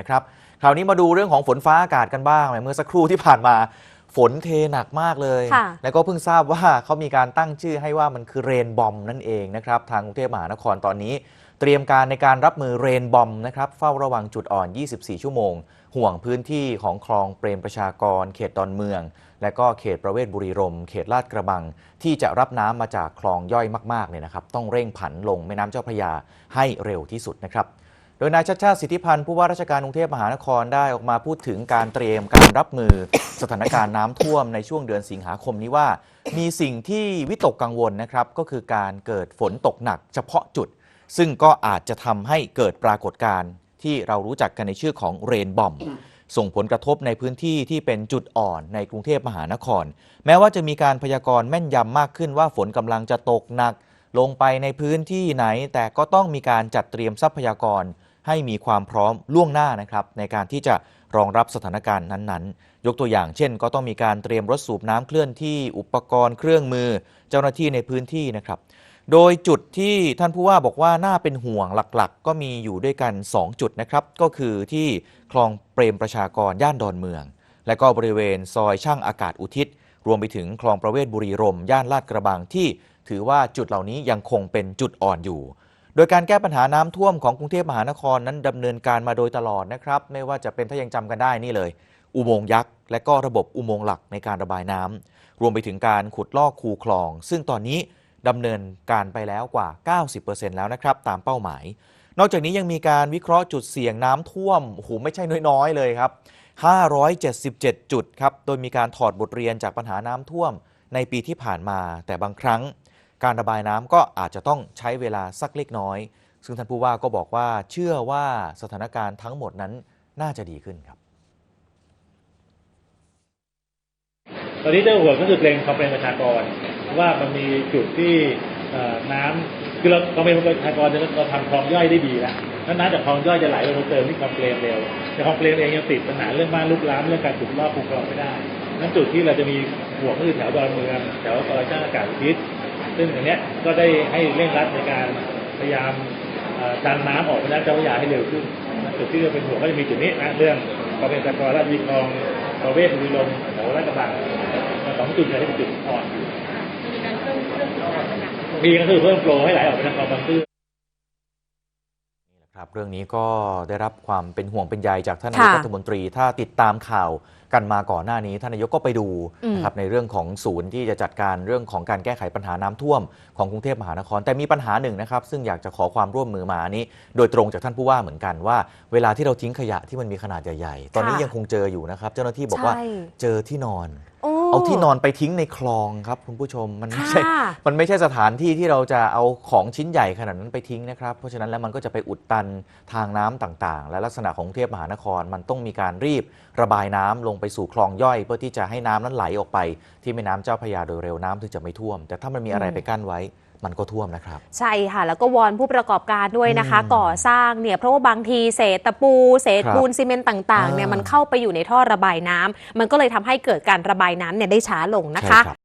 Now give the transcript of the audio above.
นะครับคราวนี้มาดูเรื่องของฝนฟ้าอากาศกันบ้างเมื่อสักครู่ที่ผ่านมาฝนเทหนักมากเลยค่ะแล้วก็เพิ่งทราบว่าเขามีการตั้งชื่อให้ว่ามันคือเรนบอมนั่นเองนะครับทางกรุงเทพมหานครตอนนี้ เตรียมการในการรับมือเรนบอมนะครับเฝ้าระวังจุดอ่อน 24 ชั่วโมง ห่วงพื้นที่ของคลองเปรมประชากร เขตดอนเมือง และก็เขตประเวศบุรีรมย์เขตลาดกระบัง ที่จะรับน้ำมาจากคลองย่อยมากๆเนี่ยนะครับ ต้องเร่งผันลงแม่น้ำเจ้าพระยาให้เร็วที่สุดนะครับโดยนายชัดชาติสิทธิพันธ์ผู้ว่าราชการกรุงเทพมหานครได้ออกมาพูดถึงการเตรียมการรับมือสถานการณ์น้ำท่วมในช่วงเดือนสิงหาคมนี้ว่า มีสิ่งที่วิตกกังวลนะครับก็คือการเกิดฝนตกหนักเฉพาะจุด ซึ่งก็อาจจะทำให้เกิดปรากฏการณ์ที่เรารู้จักกันในชื่อของเรนบอมส่งผลกระทบในพื้นที่ที่เป็นจุดอ่อนในกรุงเทพมหานคร แม้ว่าจะมีการพยากรณ์แม่นยำมากขึ้นว่าฝนกำลังจะตกหนัก ลงไปในพื้นที่ไหน แต่ก็ต้องมีการจัดเตรียมทรัพยากร ให้มีความพร้อมล่วงหน้านะครับในการที่จะรองรับสถานการณ์นั้นๆ ยกตัวอย่างเช่น ก็ต้องมีการเตรียมรถสูบน้ำเคลื่อนที่อุปกรณ์เครื่องมือ เจ้าหน้าที่ในพื้นที่นะครับ โดยจุดที่ท่านผู้ว่าบอกว่าน่าเป็นห่วงหลักๆก็มีอยู่ด้วยกัน 2 จุดนะครับ ก็คือที่คลองเปรมประชากรย่านดอนเมือง และก็บริเวณซอยช่างอากาศอุทิศ รวมไปถึงคลองประเวศบุรีรมย่านลาดกระบังที่ ถือว่าจุดเหล่านี้ยังคงเป็นจุดอ่อนอยู่ โดยการแก้ปัญหาน้ำท่วมของกรุงเทพมหานครนั้นดำเนินการมาโดยตลอดนะครับ ไม่ว่าจะเป็นถ้ายังจำกันได้นี่เลย อุโมงค์ยักษ์ และก็ระบบอุโมงค์หลักในการระบายน้ำรวมไปถึงการขุดลอกคูคลอง ซึ่งตอนนี้ดำเนินการไปแล้วกว่า 90%แล้วนะครับ ตามเป้าหมาย นอกจากนี้ยังมีการวิเคราะห์จุดเสี่ยงน้ำท่วมโอ้โหไม่ใช่น้อยๆ เลยครับ 577 จุดครับ โดยมีการถอดบทเรียนจากปัญหาน้ำท่วม ในปีที่ผ่านมาแต่บางครั้ง การระบายน้ำก็อาจจะต้องใช้เวลาสักเล็กน้อย ซึ่งท่านผู้ว่าก็บอกว่าเชื่อว่าสถานการณ์ทั้งหมดนั้นน่าจะดีขึ้นครับ ตอนนี้เจ้าหัวก็คือเพลงความเป็นประชากรว่ามันมีจุดที่น้ำคือเราความเป็นประชากรเนี่ยเราทำคลองย่อยได้ดีแล้วถ้าน้ำจากคลองย่อยจะไหลลงมาเติมที่คลองเปลมเร็วแต่คลองเปลมเองยังติดปัญหาเรื่องบ้านลุกล้ำเรื่องการขุดลอกคูคลองไม่ได้นั้นจุดที่เราจะมีห่วงก็คือแถวดอนเมืองแถวซอยช่างอากาศอุทิศ ซึ่งอันเนี้ยก็ได้ให้เร่งรัดในการพยายามเอ่อดันน้ำออกไปน้ำเจ้าพระยาให้เร็วขึ้นจุดที่เราเป็นห่วงก็จะมีจุดนี้นะเรื่องความเป็นประชากรและมีคลองประเวศบุรีรมย์แถวลาดกระบังสองจุดเนี่ยที่เป็นจุดอ่อนอยู่มีก็คือเพิ่มโฟลว์ให้ไหลออกไปทางคลองบางซื่อนี่แหละ ครับเรื่องนี้ก็ได้รับความเป็นห่วงเป็นใยจากท่านนายกค่ะรัฐมนตรี ถ้าติดตามข่าวกันมาก่อนหน้านี้ท่านนายกก็ไปดูอืมนะครับในเรื่องของศูนย์ที่จะจัดการเรื่องของการแก้ไขปัญหาน้ำท่วมของกรุงเทพมหานคร แต่มีปัญหาหนึ่งนะครับ ซึ่งอยากจะขอความร่วมมือมาอันนี้ โดยตรงจากท่านผู้ว่าเหมือนกันว่า เวลาที่เราทิ้งขยะที่มันมีขนาดใหญ่ๆ ตอนนี้ค่ะยังคงเจออยู่นะครับ เจ้าหน้าที่บอกว่าใช่เจอที่นอนโอ้เอาที่นอนไปทิ้งในคลองครับคุณผู้ชมมันไม่ใช่ค่ะมันไม่ใช่สถานที่ที่เราจะเอาของชิ้นใหญ่ขนาดนั้นไปทิ้งนะครับ เพราะฉะนั้นแล้วมันก็จะไปอุดตันทางน้ำต่างๆ และลักษณะของกรุงเทพมหานคร มันต้องมีการรีบระบายน้ำลงไปสู่คลองย่อย เพื่อที่จะให้น้ำนั้นไหลออกไป ที่แม่น้ำเจ้าพระยาโดยเร็วน้ำถึงจะไม่ท่วม แต่ถ้ามันมีอะไรอืม ไปกั้นไว้ มันก็ท่วมนะครับ ใช่ค่ะ แล้วก็วอนผู้ประกอบการด้วยนะคะ อืมก่อสร้างเนี่ยเพราะว่าบางทีเศษตะปู เศษครับปูนซีเมนต์ต่างๆเนี่ยอ่ามัมันเข้าไปอยู่ในท่อระบายน้ำมันก็เลยทำให้เกิดการระบายน้ำเนี่ยได้ช้าลงนะคะ